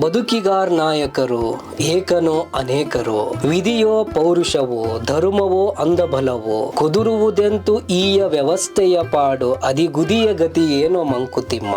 ಬದುಕಿಗಾರ್ ನಾಯಕರು, ಏಕನೋ ಅನೇಕರು. ವಿಧಿಯೋ ಪೌರುಷವೋ, ಧರ್ಮವೋ ಅಂದಬಲವೋ ಕುದುರುವುದೆಂತೂ ಈಯ ವ್ಯವಸ್ಥೆಯ ಪಾಡು, ಅದಿಗುದಿಯ ಗತಿ ಏನೋ ಮಂಕುತಿಮ್ಮ.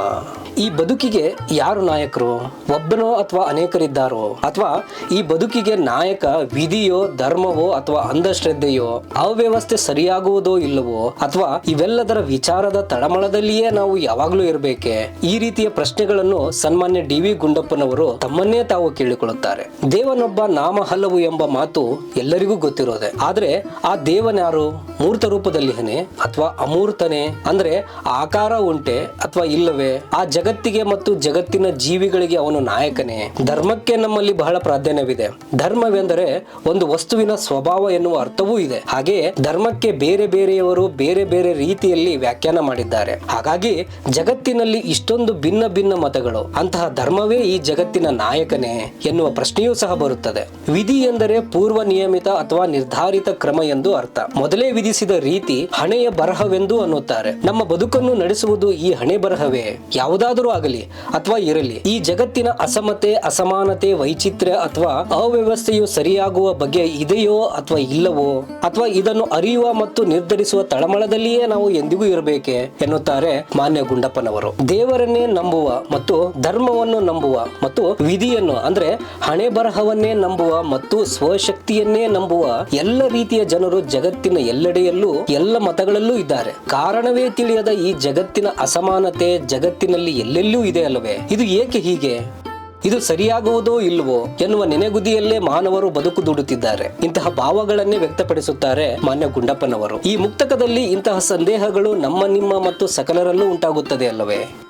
ಈ ಬದುಕಿಗೆ ಯಾರು ನಾಯಕರು? ಒಬ್ಬನೋ ಅಥವಾ ಅನೇಕರಿದ್ದಾರೋ? ಅಥವಾ ಈ ಬದುಕಿಗೆ ನಾಯಕ ವಿಧಿಯೋ, ಧರ್ಮವೋ ಅಥವಾ ಅಂಧಶ್ರದ್ಧೆಯೋ, ಅವ್ಯವಸ್ಥೆ ಸರಿಯಾಗುವುದೋ ಇಲ್ಲವೋ? ಅಥವಾ ಇವೆಲ್ಲದರ ವಿಚಾರದ ತಳಮಳದಲ್ಲಿಯೇ ನಾವು ಯಾವಾಗಲೂ ಇರಬೇಕೆ? ಈ ರೀತಿಯ ಪ್ರಶ್ನೆಗಳನ್ನು ಸನ್ಮಾನ್ಯ ಡಿ ವಿ ಗುಂಡಪ್ಪನವರು ತಮ್ಮನ್ನೇ ತಾವು ಕೇಳಿಕೊಳ್ಳುತ್ತಾರೆ. ದೇವನೊಬ್ಬ ನಾಮ ಹಲವು ಎಂಬ ಮಾತು ಎಲ್ಲರಿಗೂ ಗೊತ್ತಿರೋದೆ. ಆದರೆ ಆ ದೇವನ್ಯಾರು? ಮೂರ್ತ ರೂಪದಲ್ಲಿಹನೆ ಅಥವಾ ಅಮೂರ್ತನೆ, ಅಂದ್ರೆ ಆಕಾರ ಉಂಟೆ ಅಥವಾ ಇಲ್ಲವೇ? ಆ ಜಗತ್ತಿಗೆ ಮತ್ತು ಜಗತ್ತಿನ ಜೀವಿಗಳಿಗೆ ಅವನು ನಾಯಕನೇ. ಧರ್ಮಕ್ಕೆ ನಮ್ಮಲ್ಲಿ ಬಹಳ ಪ್ರಾಧಾನ್ಯವಿದೆ. ಧರ್ಮವೆಂದರೆ ಒಂದು ವಸ್ತುವಿನ ಸ್ವಭಾವ ಎನ್ನುವ ಅರ್ಥವೂ ಇದೆ. ಹಾಗೆ ಧರ್ಮಕ್ಕೆ ಬೇರೆ ಬೇರೆಯವರು ಬೇರೆ ಬೇರೆ ರೀತಿಯಲ್ಲಿ ವ್ಯಾಖ್ಯಾನ ಮಾಡಿದ್ದಾರೆ. ಹಾಗಾಗಿ ಜಗತ್ತಿನಲ್ಲಿ ಇಷ್ಟೊಂದು ಭಿನ್ನ ಭಿನ್ನ ಮತಗಳು. ಅಂತಹ ಧರ್ಮವೇ ಈ ಜಗತ್ತಿನ ನಾಯಕನೇ ಎನ್ನುವ ಪ್ರಶ್ನೆಯೂ ಸಹ ಬರುತ್ತದೆ. ವಿಧಿ ಎಂದರೆ ಪೂರ್ವ ನಿಯಮಿತ ಅಥವಾ ನಿರ್ಧಾರಿತ ಕ್ರಮ ಎಂದು ಅರ್ಥ. ಮೊದಲೇ ವಿಧಿಸಿದ ರೀತಿ ಹಣೆಯ ಬರಹವೆಂದು ಅನ್ನುತ್ತಾರೆ. ನಮ್ಮ ಬದುಕನ್ನು ನಡೆಸುವುದು ಈ ಹಣೆ ಬರಹವೇ? ಯಾವುದಾದರೂ ಆಗಲಿ ಅಥವಾ ಇರಲಿ, ಈ ಜಗತ್ತಿನ ಅಸಮತೆ, ಅಸಮಾನತೆ, ವೈಚಿತ್ರ್ಯ ಅಥವಾ ಅವ್ಯವಸ್ಥೆಯು ಸರಿಯಾಗುವ ಬಗ್ಗೆ ಇದೆಯೋ ಅಥವಾ ಇಲ್ಲವೋ? ಅಥವಾ ಇದನ್ನು ಅರಿಯುವ ಮತ್ತು ನಿರ್ಧರಿಸುವ ತಳಮಳದಲ್ಲಿಯೇ ನಾವು ಎಂದಿಗೂ ಇರಬೇಕೆ? ಎನ್ನುತ್ತಾರೆ ಮಾನ್ಯ ಗುಂಡಪ್ಪನವರು. ದೇವರನ್ನೇ ನಂಬುವ ಮತ್ತು ಧರ್ಮವನ್ನು ನಂಬುವ ಮತ್ತು ವಿಧಿಯನ್ನು ಅಂದ್ರೆ ಹಣೆ ಬರಹವನ್ನೇ ನಂಬುವ ಮತ್ತು ಸ್ವಶಕ್ತಿಯನ್ನೇ ನಂಬುವ ಎಲ್ಲ ರೀತಿಯ ಜನರು ಜಗತ್ತಿನ ಎಲ್ಲೆಡೆಯಲ್ಲೂ ಎಲ್ಲ ಮತಗಳಲ್ಲೂ ಇದ್ದಾರೆ. ಕಾರಣವೇ ತಿಳಿಯದ ಈ ಜಗತ್ತಿನ ಅಸಮಾನತೆ ಜಗತ್ತಿನಲ್ಲಿ ಎಲ್ಲೆಲ್ಲೂ ಇದೆ ಅಲ್ಲವೇ? ಇದು ಏಕೆ ಹೀಗೆ? ಇದು ಸರಿಯಾಗುವುದೋ ಇಲ್ವೋ ಎನ್ನುವ ನೆನೆಗುದಿಯಲ್ಲೇ ಮಾನವರು ಬದುಕು ದುಡುತ್ತಿದ್ದಾರೆ. ಇಂತಹ ಭಾವಗಳನ್ನೇ ವ್ಯಕ್ತಪಡಿಸುತ್ತಾರೆ ಮಾನ್ಯ ಗುಂಡಪ್ಪನವರು. ಈ ಮುಕ್ತಕದಲ್ಲಿ ಇಂತಹ ಸಂದೇಹಗಳು ನಮ್ಮ, ನಿಮ್ಮ ಮತ್ತು ಸಕಲರಲ್ಲೂ ಉಂಟಾಗುತ್ತದೆ ಅಲ್ಲವೇ?